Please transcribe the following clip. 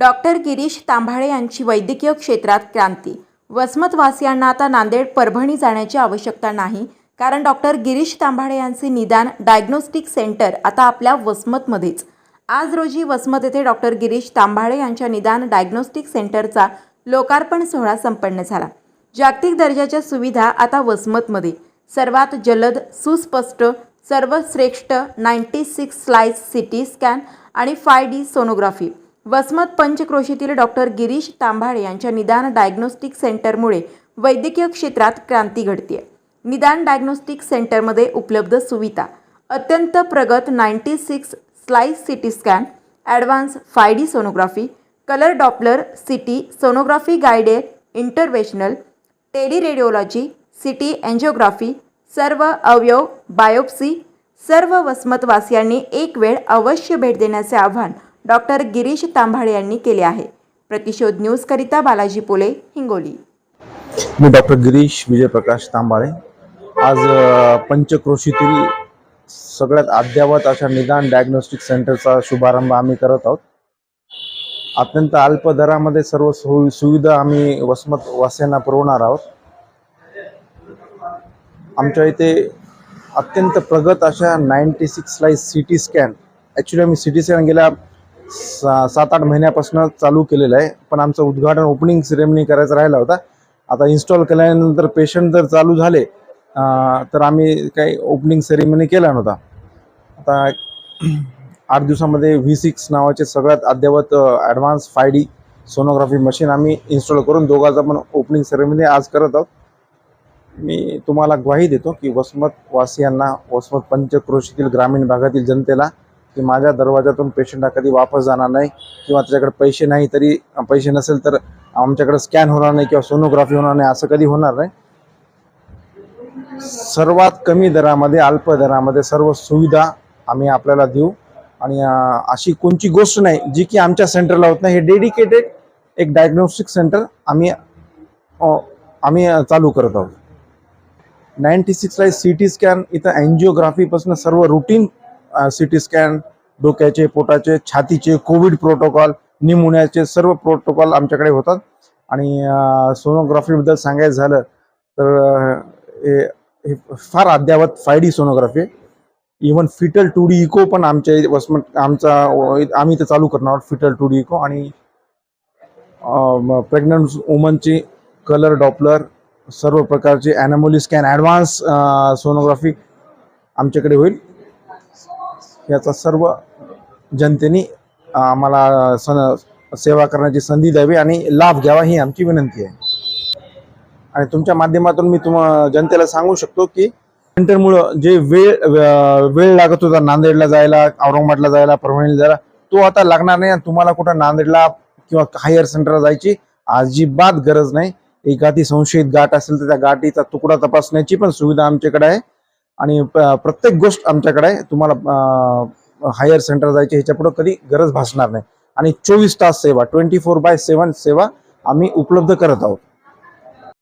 Doctor Girish तांभाळे यांची वैद्यकीय क्षेत्रात क्रांती. वसमतवासियांना आता नांदेड परभणी जाण्याची आवश्यकता नाही कारण डॉक्टर गिरीश तांभाळे यांचे निदान डायग्नोस्टिक सेंटर आता आपल्या वसमतमध्येच. आज रोजी वसमत येथे डॉक्टर गिरीश तांभाळे यांच्या निदान डायग्नोस्टिक सेंटरचा लोकार्पण सोहळा संपन्न झाला. जागतिक दर्जाच्या सुविधा आता वसमतमध्ये. सर्वात जलद सुस्पष्ट सर्वश्रेष्ठ ninety six slice CT scan आणि फाय डी सोनोग्राफी. वसमत पंचक्रोशीतील डॉक्टर गिरीश तांभाळे यांच्या निदान डायग्नोस्टिक सेंटरमुळे वैद्यकीय क्षेत्रात क्रांती घडते निदान डायग्नोस्टिक सेंटरमध्ये उपलब्ध सुविधा. अत्यंत प्रगत ninety six slice CT scan advance five D sonography colour Doppler CT sonography guided interventional teleradiology CT angiography सर्व अवयव बायोप्सी सर्व वसमतवासियांनी एक वेळ अवश्य भेट देण्याचे आव्हान डॉक्टर गिरीश तांभाळे यांनी केले आहे. प्रतिशोध न्यूजकरिता बालाजी पोले हिंगोली. मी डॉक्टर गिरीश विजयप्रकाश तांबाळे आज पंचक्रोशीतील सगळ्यात अद्ययावत अशा निदान डायग्नोस्टिक सेंटरचा शुभारंभ आम्ही करत आहोत. अत्यंत अल्प दरामध्ये सर्व सोयी सुविधा आम्ही वसमत वासियांना पुरवणार आहोत. आमच्या इथे अत्यंत प्रगत अशा ninety six slice C T scan actually आम्ही सी टी स्कॅन गेल्या सा सात आठ महिन्यापासून चालू केलेलं आहे. पण आमचं उद्घाटन ओपनिंग सिरेमनी करायचा राहिला होता. आता इन्स्टॉल केल्यानंतर पेशंट जर चालू झाले तर आम्ही काही ओपनिंग सेरेमनी केला नव्हता. आता आठ दिवसामध्ये व्ही सिक्स नावाचे सगळ्यात अद्ययावत advance five D sonography machine आम्ही इन्स्टॉल करून दोघांचा पण ओपनिंग सेरेमनी आज करत आहोत. मी तुम्हाला ग्वाही देतो की वसमत वासियांना वसमत पंचक्रोशीतील ग्रामीण भागातील जनतेला की माझ्या दरवाजातून पेशंट हा कधी वापस जाणार नाही किंवा त्याच्याकडे पैसे नाही तरी पैसे नसेल तर आमच्याकडे स्कॅन होणार नाही किंवा सोनोग्राफी होणार नाही असं कधी होणार नाही. सर्वात कमी दरामध्ये अल्प दरामध्ये सर्व सुविधा आम्ही आपल्याला देऊ. आणि अशी कोणची गोष्ट नाही जी की आमच्या सेंटरला होत नाही. हे डेडिकेटेड एक डायग्नोस्टिक सेंटर आम्ही आम्ही चालू करत आहोत. नाईन्टी सिक्सला सी टी स्कॅन इथं अँजिओग्राफीपासून सर्व रुटीन सी टी स्कॅन डोक्याचे पोटाचे छातीचे कोविड प्रोटोकॉल निमोनियाचे सर्व प्रोटोकॉल आमच्याकडे होतात. आणि सोनोग्राफीबद्दल सांगायचं झालं तर हे हे फार अद्ययावत फाय डी सोनोग्राफी आहे. Even fetal two D echo पण आमच्या वसमत आमचा आम्ही इथे चालू करणार आहोत फिटल टू डी इको आणि प्रेग्नंट वुमनची कलर डॉपलर सर्व प्रकारचे ॲनॅमोली स्कॅन ॲडव्हान्स सोनोग्राफी आमच्याकडे होईल. याचा सर्व जनतेने आम्हाला सन सेवा करण्याची संधी द्यावी आणि लाभ घ्यावा ही आमची विनंती आहे. आणि तुमच्या माध्यमातून मी तुम्हा जनतेला सांगू शकतो की सेंटरमुळं जे वेळ वेळ लागत होता नांदेडला जायला औरंगाबादला जायला परभणीला जायला तो आता लागणार नाही आणि तुम्हाला कुठं नांदेडला किंवा हायर सेंटरला जायची अजिबात गरज नाही. एखादी संशयित गाठ असेल तर त्या गाठीचा तुकडा तपासण्याची पण सुविधा आमच्याकडे आहे. आणि प्रत्येक गोष्ट आमच्याकडे आहे. तुम्हाला हायर सेंटर जायची ह्याच्यापुढं कधी गरज भासणार नाही. आणि चोवीस तास सेवा ट्वेंटी फोर बाय सेवन सेवा आम्ही उपलब्ध करत आहोत.